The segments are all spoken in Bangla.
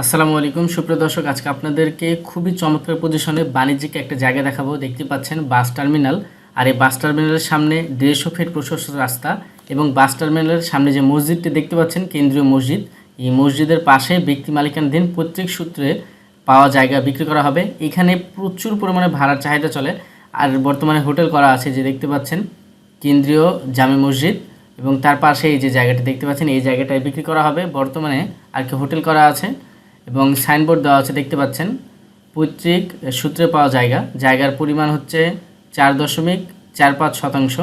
আসসালামু আলাইকুম। সুপ্রিয় দর্শক, আজকে আপনাদেরকে খুবই চমৎকার পজিশনে বাণিজ্যিক একটা জায়গা দেখাবো। দেখতে পাচ্ছেন বাস টার্মিনাল। আর এই বাস টার্মিনালের সামনে দেড়শো ফিট প্রশস্ত রাস্তা এবং বাস টার্মিনালের সামনে যে মসজিদটি দেখতে পাচ্ছেন, কেন্দ্রীয় মসজিদ, এই মসজিদের পাশে ব্যক্তি মালিকানাধীন পৈতৃক সূত্রে পাওয়া জায়গা বিক্রি করা হবে। এখানে প্রচুর পরিমাণে ভাড়ার চাহিদা চলে। আর বর্তমানে হোটেল করা আছে, যে দেখতে পাচ্ছেন, কেন্দ্রীয় জামে মসজিদ এবং তার পাশে এই যে জায়গাটি দেখতে পাচ্ছেন, এই জায়গাটায় বিক্রি করা হবে। বর্তমানে আর কি হোটেল করা আছে। এবং সাইনবোর্ড দেওয়া আছে, দেখতে পাচ্ছেন। পৈতৃক সূত্রে পাওয়া জায়গা। জায়গার পরিমাণ হচ্ছে চার দশমিক চার পাঁচ শতাংশ।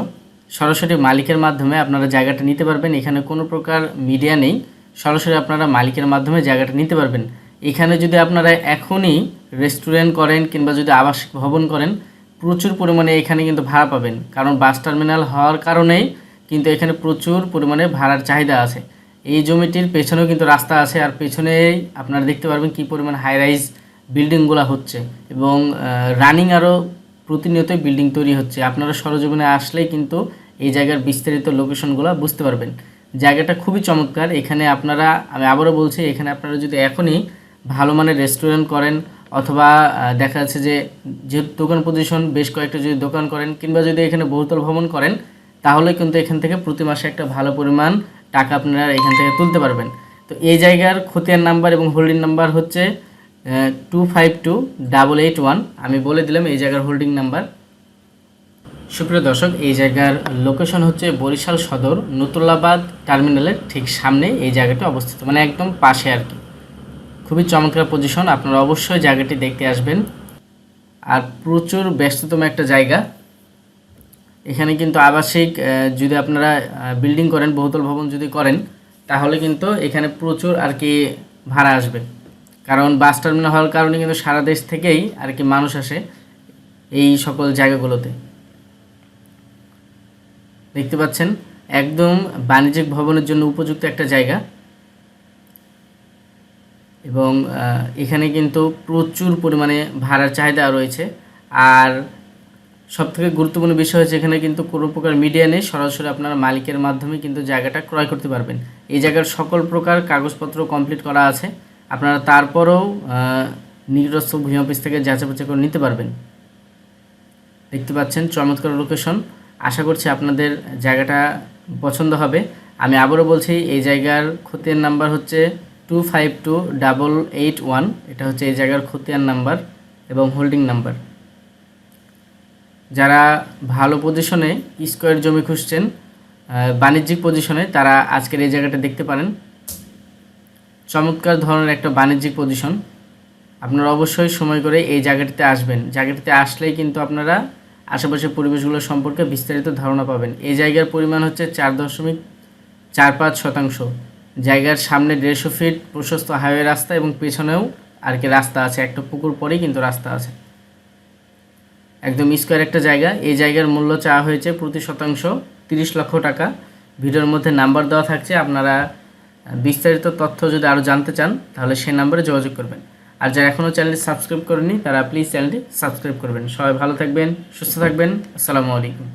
সরাসরি মালিকের মাধ্যমে আপনারা জায়গাটা নিতে পারবেন। এখানে কোনো প্রকার মিডিয়া নেই। সরাসরি আপনারা মালিকের মাধ্যমে জায়গাটা নিতে পারবেন। এখানে যদি আপনারা এখনই রেস্টুরেন্ট করেন কিংবা যদি আবাসিক ভবন করেন, প্রচুর পরিমাণে এখানে কিন্তু ভাড়া পাবেন। কারণ বাস টার্মিনাল হওয়ার কারণেই কিন্তু এখানে প্রচুর পরিমাণে ভাড়ার চাহিদা আছে। এই জমিটির পেছনেও কিন্তু রাস্তা আছে আর পেছনেই আপনারা দেখতে পারবেন কী পরিমাণ হাই রাইজ বিল্ডিংগুলো হচ্ছে এবং রানিং আরও প্রতিনিয়তই বিল্ডিং তৈরি হচ্ছে। আপনারা সরজমিনে আসলেই কিন্তু এই জায়গার বিস্তারিত লোকেশনগুলো বুঝতে পারবেন। জায়গাটা খুবই চমৎকার। এখানে আপনারা, আমি আবারও বলছি, এখানে আপনারা যদি এখনই ভালো মানের রেস্টুরেন্ট করেন অথবা দেখা যাচ্ছে যে যে দোকান পজিশন বেশ কয়েকটা যদি দোকান করেন কিংবা যদি এখানে বহুতল ভ্রমণ করেন, তাহলে কিন্তু এখান থেকে প্রতি মাসে একটা ভালো পরিমাণ টাকা আপনারা এখান থেকে তুলতে পারবেন। তো এই জায়গার খতিয়ান নাম্বার এবং হোল্ডিং নাম্বার হচ্ছে two five two double eight one আমি বলে দিলাম এই জায়গার হোল্ডিং নাম্বার। সুপ্রিয় দর্শক, এই জায়গার লোকেশন হচ্ছে বরিশাল সদর নতুল্লাবাদ টার্মিনালের ঠিক সামনে এই জায়গাটি অবস্থিত মানে একদম পাশে আর কি। খুবই চমৎকার পজিশন আপনারা অবশ্যই জায়গাটি দেখতে আসবেন। আর প্রচুর ব্যস্ততম একটা জায়গা। এখানে কিন্তু আবাসিক যদি আপনারা বিল্ডিং করেন, বহুতল ভবন যদি করেন, তাহলে কিন্তু এখানে প্রচুর আর কি ভাড়া আসবে। কারণ বাস টার্মিনাল হওয়ার কারণে কিন্তু সারা দেশ থেকেই আর কি মানুষ আসে এই সকল জায়গাগুলোতে। দেখতে পাচ্ছেন, একদম বাণিজ্যিক ভবনের জন্য উপযুক্ত একটা জায়গা। এবং এখানে কিন্তু প্রচুর পরিমাণে ভাড়ার চাহিদা রয়েছে। আর সবথেকে গুরুত্বপূর্ণ বিষয় হচ্ছে এখানে কিন্তু কোনো প্রকার মিডিয়া নেই, সরাসরি আপনারা মালিকের মাধ্যমে কিন্তু জায়গাটা ক্রয় করতে পারবেন। এই জায়গার সকল প্রকার কাগজপত্র কমপ্লিট করা আছে। আপনারা তারপরেও নিকটস্থ ভূমি অফিস থেকে যাচাই করে নিতে পারবেন। দেখতে পাচ্ছেন চমৎকার লোকেশন আশা করছি আপনাদের জায়গাটা পছন্দ হবে। আমি আবারও বলছি, এই জায়গার খতিয়ান নাম্বার হচ্ছে two five two double eight one এটা হচ্ছে এই জায়গার খতিয়ান নাম্বার এবং হোল্ডিং নাম্বার যারা ভালো পজিশনে স্কোয়ার জমি খুঁজছেন বাণিজ্যিক পজিশনে তারা আজকের এই জায়গাটা দেখতে পারেন। চমৎকার ধরনের একটা বাণিজ্যিক পজিশন আপনারা অবশ্যই সময় করে এই জায়গাটিতে আসবেন। জায়গাটিতে আসলেই কিন্তু আপনারা আশেপাশের পরিবেশগুলো সম্পর্কে বিস্তারিত ধারণা পাবেন। এই জায়গার পরিমাণ হচ্ছে চার দশমিক চার পাঁচ শতাংশ। জায়গার সামনে দেড়শো ফিট প্রশস্ত হাইওয়ে রাস্তা এবং পেছনেও আর কি রাস্তা আছে। একটা পুকুর পরেই কিন্তু রাস্তা আছে। একদম স্কোয়ার একটা জায়গা। এই জায়গার মূল্য চাওয়া হয়েছে প্রতি শতাংশ তিরিশ লক্ষ টাকা। ভিডিওর মধ্যে নাম্বার দেওয়া থাকছে, আপনারা বিস্তারিত তথ্য যদি আরও জানতে চান, তাহলে সেই নাম্বারে যোগাযোগ করবেন। আর যারা এখনও চ্যানেলটি সাবস্ক্রাইব করেনি তারা প্লিজ চ্যানেলটি সাবস্ক্রাইব করবেন। সবাই ভালো থাকবেন, সুস্থ থাকবেন। আসসালামু আলাইকুম।